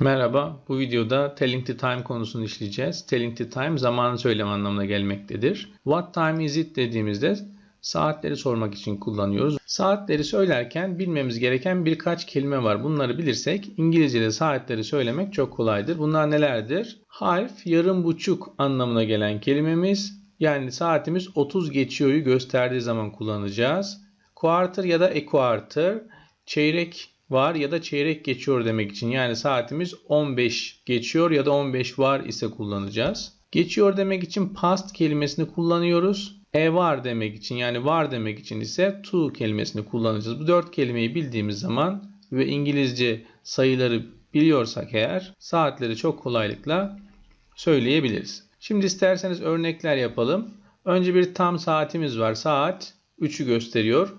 Merhaba, bu videoda telling the time konusunu işleyeceğiz. Telling the time zamanı söyleme anlamına gelmektedir. What time is it dediğimizde saatleri sormak için kullanıyoruz. Saatleri söylerken bilmemiz gereken birkaç kelime var. Bunları bilirsek İngilizce'de saatleri söylemek çok kolaydır. Bunlar nelerdir? Half, yarım buçuk anlamına gelen kelimemiz. Yani saatimiz 30 geçiyor'yu gösterdiği zaman kullanacağız. Quarter ya da a quarter, çeyrek var ya da çeyrek geçiyor demek için. Yani saatimiz 15 geçiyor ya da 15 var ise kullanacağız. Geçiyor demek için past kelimesini kullanıyoruz. E var demek için yani var demek için ise to kelimesini kullanacağız. Bu dört kelimeyi bildiğimiz zaman ve İngilizce sayıları biliyorsak eğer saatleri çok kolaylıkla söyleyebiliriz. Şimdi isterseniz örnekler yapalım. Önce bir tam saatimiz var. Saat 3'ü gösteriyor.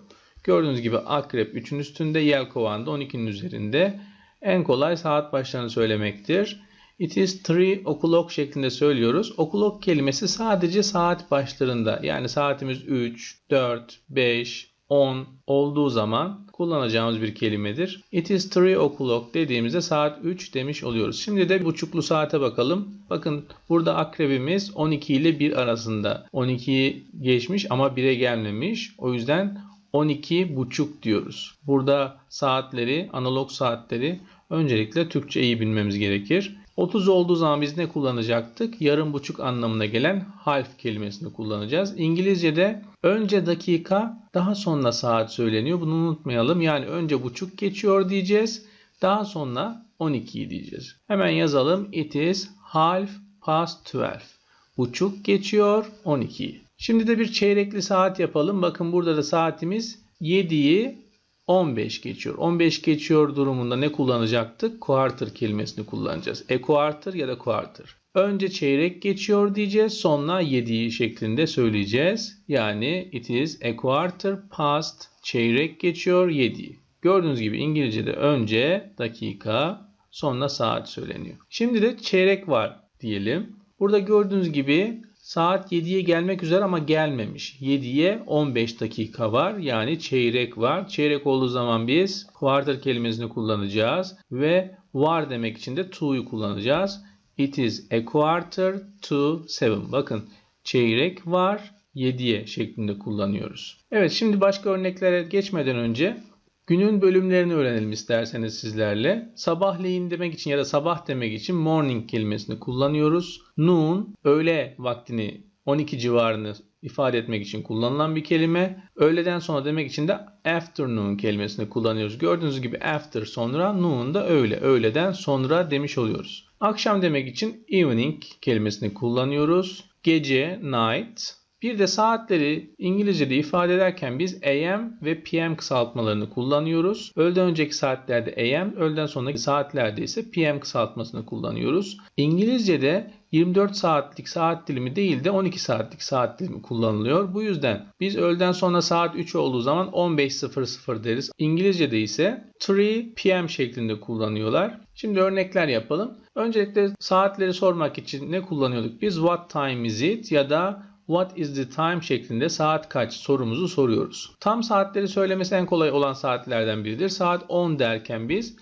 Gördüğünüz gibi akrep 3'ün üstünde, yelkovan da 12'nin üzerinde. En kolay saat başlarını söylemektir. It is 3 o'clock şeklinde söylüyoruz. O'clock kelimesi sadece saat başlarında. Yani saatimiz 3, 4, 5, 10 olduğu zaman kullanacağımız bir kelimedir. It is 3 o'clock dediğimizde saat 3 demiş oluyoruz. Şimdi de buçuklu saate bakalım. Bakın burada akrebimiz 12 ile 1 arasında. 12'yi geçmiş ama 1'e gelmemiş. O yüzden 12 buçuk diyoruz. Burada saatleri, analog saatleri öncelikle Türkçe iyi bilmemiz gerekir. 30 olduğu zaman biz ne kullanacaktık? Yarım buçuk anlamına gelen half kelimesini kullanacağız. İngilizce'de önce dakika, daha sonra saat söyleniyor. Bunu unutmayalım. Yani önce buçuk geçiyor diyeceğiz. Daha sonra 12'yi diyeceğiz. Hemen yazalım. It is half past 12. Buçuk geçiyor 12'yi. Şimdi de bir çeyrekli saat yapalım. Bakın burada da saatimiz 7'yi 15 geçiyor. 15 geçiyor durumunda ne kullanacaktık? Quarter kelimesini kullanacağız. E quarter ya da quarter. Önce çeyrek geçiyor diyeceğiz. Sonra 7'yi şeklinde söyleyeceğiz. Yani it is a quarter past çeyrek geçiyor 7'yi. Gördüğünüz gibi İngilizce'de önce dakika sonra saat söyleniyor. Şimdi de çeyrek var diyelim. Burada gördüğünüz gibi Saat 7'ye gelmek üzere ama gelmemiş. 7'ye 15 dakika var. Yani çeyrek var. Çeyrek olduğu zaman biz quarter kelimesini kullanacağız. Ve var demek için de to'yu kullanacağız. It is a quarter to seven. Bakın çeyrek var 7'ye şeklinde kullanıyoruz. Evet şimdi başka örneklere geçmeden önce Günün bölümlerini öğrenelim isterseniz sizlerle. Sabahleyin demek için ya da sabah demek için morning kelimesini kullanıyoruz. Noon öğle vaktini 12 civarını ifade etmek için kullanılan bir kelime. Öğleden sonra demek için de afternoon kelimesini kullanıyoruz. Gördüğünüz gibi after sonra noon da öğle. Öğleden sonra demiş oluyoruz. Akşam demek için evening kelimesini kullanıyoruz. Gece night bir de saatleri İngilizce'de ifade ederken biz AM ve PM kısaltmalarını kullanıyoruz. Öğleden önceki saatlerde AM, öğleden sonraki saatlerde ise PM kısaltmasını kullanıyoruz. İngilizce'de 24 saatlik saat dilimi değil de 12 saatlik saat dilimi kullanılıyor. Bu yüzden biz öğleden sonra saat 3 olduğu zaman 15.00 deriz. İngilizce'de ise 3 PM şeklinde kullanıyorlar. Şimdi örnekler yapalım. Öncelikle saatleri sormak için ne kullanıyorduk? Biz what time is it ya da What is the time şeklinde saat kaç sorumuzu soruyoruz. Tam saatleri söylemesi en kolay olan saatlerden biridir. Saat 10 derken biz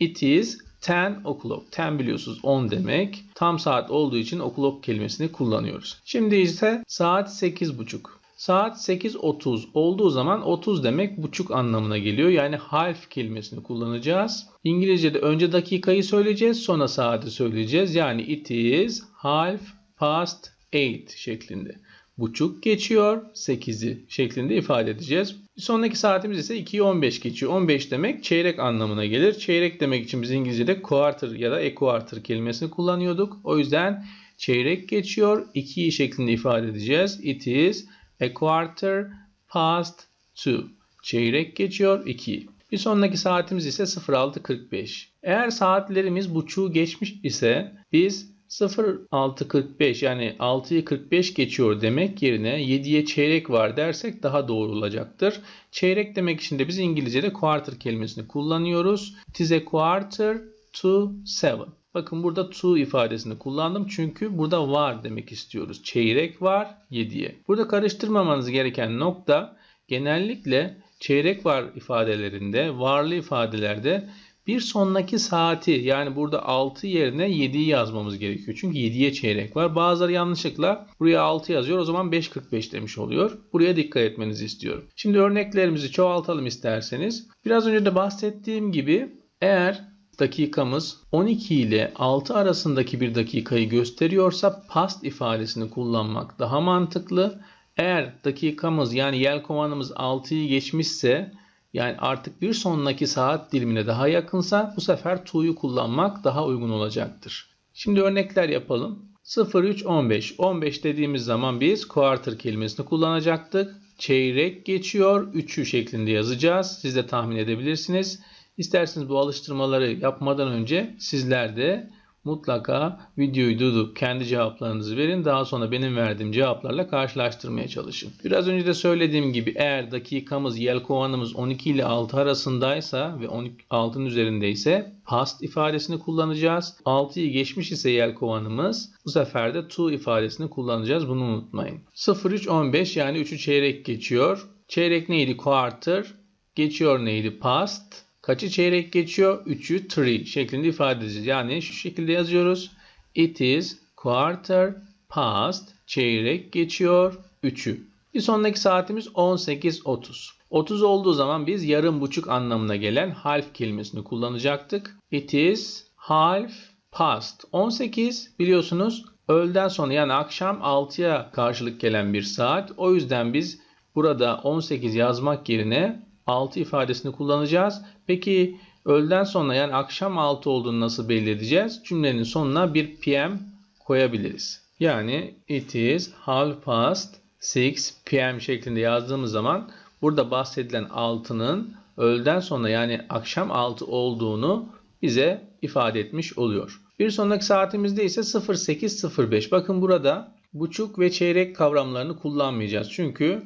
it is 10 o'clock. 10 biliyorsunuz 10 demek. Tam saat olduğu için o'clock kelimesini kullanıyoruz. Şimdi ise saat 8.30. Saat 8.30 olduğu zaman 30 demek buçuk anlamına geliyor. Yani half kelimesini kullanacağız. İngilizce'de önce dakikayı söyleyeceğiz sonra saati söyleyeceğiz. Yani it is half past 8 şeklinde buçuk geçiyor 8'i şeklinde ifade edeceğiz. Bir sonraki saatimiz ise 2'yi 15 geçiyor. 15 demek çeyrek anlamına gelir. Çeyrek demek için biz İngilizce'de quarter ya da a quarter kelimesini kullanıyorduk. O yüzden çeyrek geçiyor 2'yi şeklinde ifade edeceğiz. It is a quarter past 2. Çeyrek geçiyor 2. Bir sonraki saatimiz ise 06.45. Eğer saatlerimiz buçuğu geçmiş ise biz 06.45 yani 6'yı 45 geçiyor demek yerine 7'ye çeyrek var dersek daha doğru olacaktır. Çeyrek demek için de biz İngilizce'de quarter kelimesini kullanıyoruz. It is a quarter to seven. Bakın burada to ifadesini kullandım çünkü burada var demek istiyoruz. Çeyrek var 7'ye. Burada karıştırmamanız gereken nokta genellikle çeyrek var ifadelerinde, varlı ifadelerde Bir sonraki saati yani burada 6 yerine 7'yi yazmamız gerekiyor. Çünkü 7'ye çeyrek var. Bazıları yanlışlıkla buraya 6 yazıyor. O zaman 5.45 demiş oluyor. Buraya dikkat etmenizi istiyorum. Şimdi örneklerimizi çoğaltalım isterseniz. Biraz önce de bahsettiğim gibi eğer dakikamız 12 ile 6 arasındaki bir dakikayı gösteriyorsa past ifadesini kullanmak daha mantıklı. Eğer dakikamız yani yelkovanımız 6'yı geçmişse yani artık bir sonraki saat dilimine daha yakınsa bu sefer to'yu kullanmak daha uygun olacaktır. Şimdi örnekler yapalım. 03 15. 15 dediğimiz zaman biz quarter kelimesini kullanacaktık. Çeyrek geçiyor. 3'ü şeklinde yazacağız. Siz de tahmin edebilirsiniz. İsterseniz bu alıştırmaları yapmadan önce sizler de mutlaka videoyu durdurup kendi cevaplarınızı verin. Daha sonra benim verdiğim cevaplarla karşılaştırmaya çalışın. Biraz önce de söylediğim gibi eğer dakikamız, yelkovanımız 12 ile 6 arasındaysa ve 6'nın üzerindeyse past ifadesini kullanacağız. 6'yı geçmiş ise yelkovanımız bu sefer de to ifadesini kullanacağız. Bunu unutmayın. 03-15 yani 3'ü çeyrek geçiyor. Çeyrek neydi? Quarter. Geçiyor neydi? Past. Kaçı çeyrek geçiyor? 3'ü 3 şeklinde ifade edeceğiz. Yani şu şekilde yazıyoruz. It is quarter past. Çeyrek geçiyor 3'ü. Bir sonraki saatimiz 18.30. 30 olduğu zaman biz yarım buçuk anlamına gelen half kelimesini kullanacaktık. It is half past. 18 biliyorsunuz öğleden sonra yani akşam 6'ya karşılık gelen bir saat. O yüzden biz burada 18 yazmak yerine 6 ifadesini kullanacağız. Peki öğleden sonra yani akşam 6 olduğunu nasıl belli edeceğiz? Cümlenin sonuna bir PM koyabiliriz. Yani it is half past 6 PM şeklinde yazdığımız zaman burada bahsedilen 6'nın öğleden sonra yani akşam 6 olduğunu bize ifade etmiş oluyor. Bir sonraki saatimizde ise 08.05. Bakın burada buçuk ve çeyrek kavramlarını kullanmayacağız. Çünkü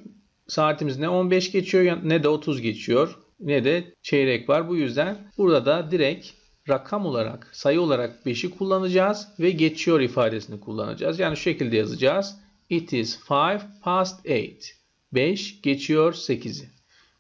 saatimiz ne 15 geçiyor ne de 30 geçiyor ne de çeyrek var. Bu yüzden burada da direkt rakam olarak sayı olarak 5'i kullanacağız ve geçiyor ifadesini kullanacağız. Yani şu şekilde yazacağız. It is 5 past 8. 5 geçiyor 8'i.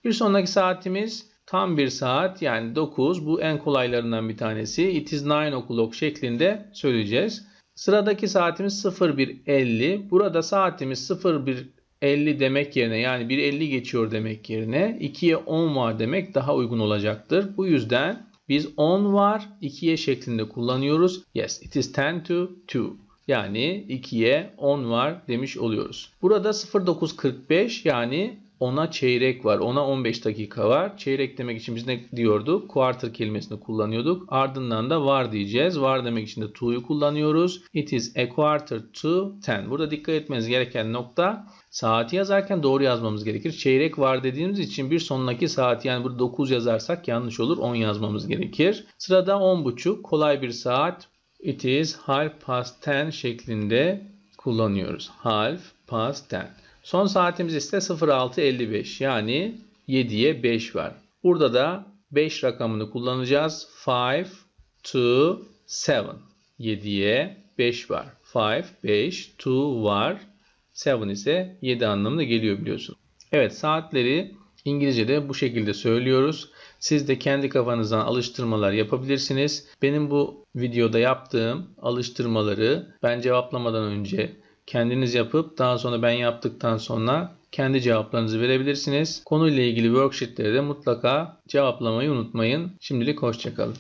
Bir sonraki saatimiz tam bir saat yani 9. Bu en kolaylarından bir tanesi. It is 9 o'clock şeklinde söyleyeceğiz. Sıradaki saatimiz 01.50. Burada saatimiz 01 50 demek yerine yani 1.50 geçiyor demek yerine 2'ye 10 var demek daha uygun olacaktır. Bu yüzden biz 10 var 2'ye şeklinde kullanıyoruz. Yes it is 10 to 2. Yani 2'ye 10 var demiş oluyoruz. Burada 0945 yani 10'a çeyrek var. 10'a 15 dakika var. Çeyrek demek için biz ne diyorduk? Quarter kelimesini kullanıyorduk. Ardından da var diyeceğiz. Var demek için de to'yu kullanıyoruz. It is a quarter to 10. Burada dikkat etmeniz gereken nokta saati yazarken doğru yazmamız gerekir. Çeyrek var dediğimiz için bir sonraki saat yani burada 9 yazarsak yanlış olur. 10 yazmamız gerekir. Sırada 10.30 kolay bir saat. It is half past 10 şeklinde kullanıyoruz. Half past 10. Son saatimiz ise 06.55 yani 7'ye 5 var. Burada da 5 rakamını kullanacağız. 5 to 7. 7'ye 5 var. 5, 5, 2 var. 7 ise 7 anlamına geliyor biliyorsun. Evet saatleri İngilizce'de bu şekilde söylüyoruz. Siz de kendi kafanızdan alıştırmalar yapabilirsiniz. Benim bu videoda yaptığım alıştırmaları ben cevaplamadan önce kendiniz yapıp daha sonra ben yaptıktan sonra kendi cevaplarınızı verebilirsiniz. Konuyla ilgili worksheetleri de mutlaka cevaplamayı unutmayın. Şimdilik hoşçakalın.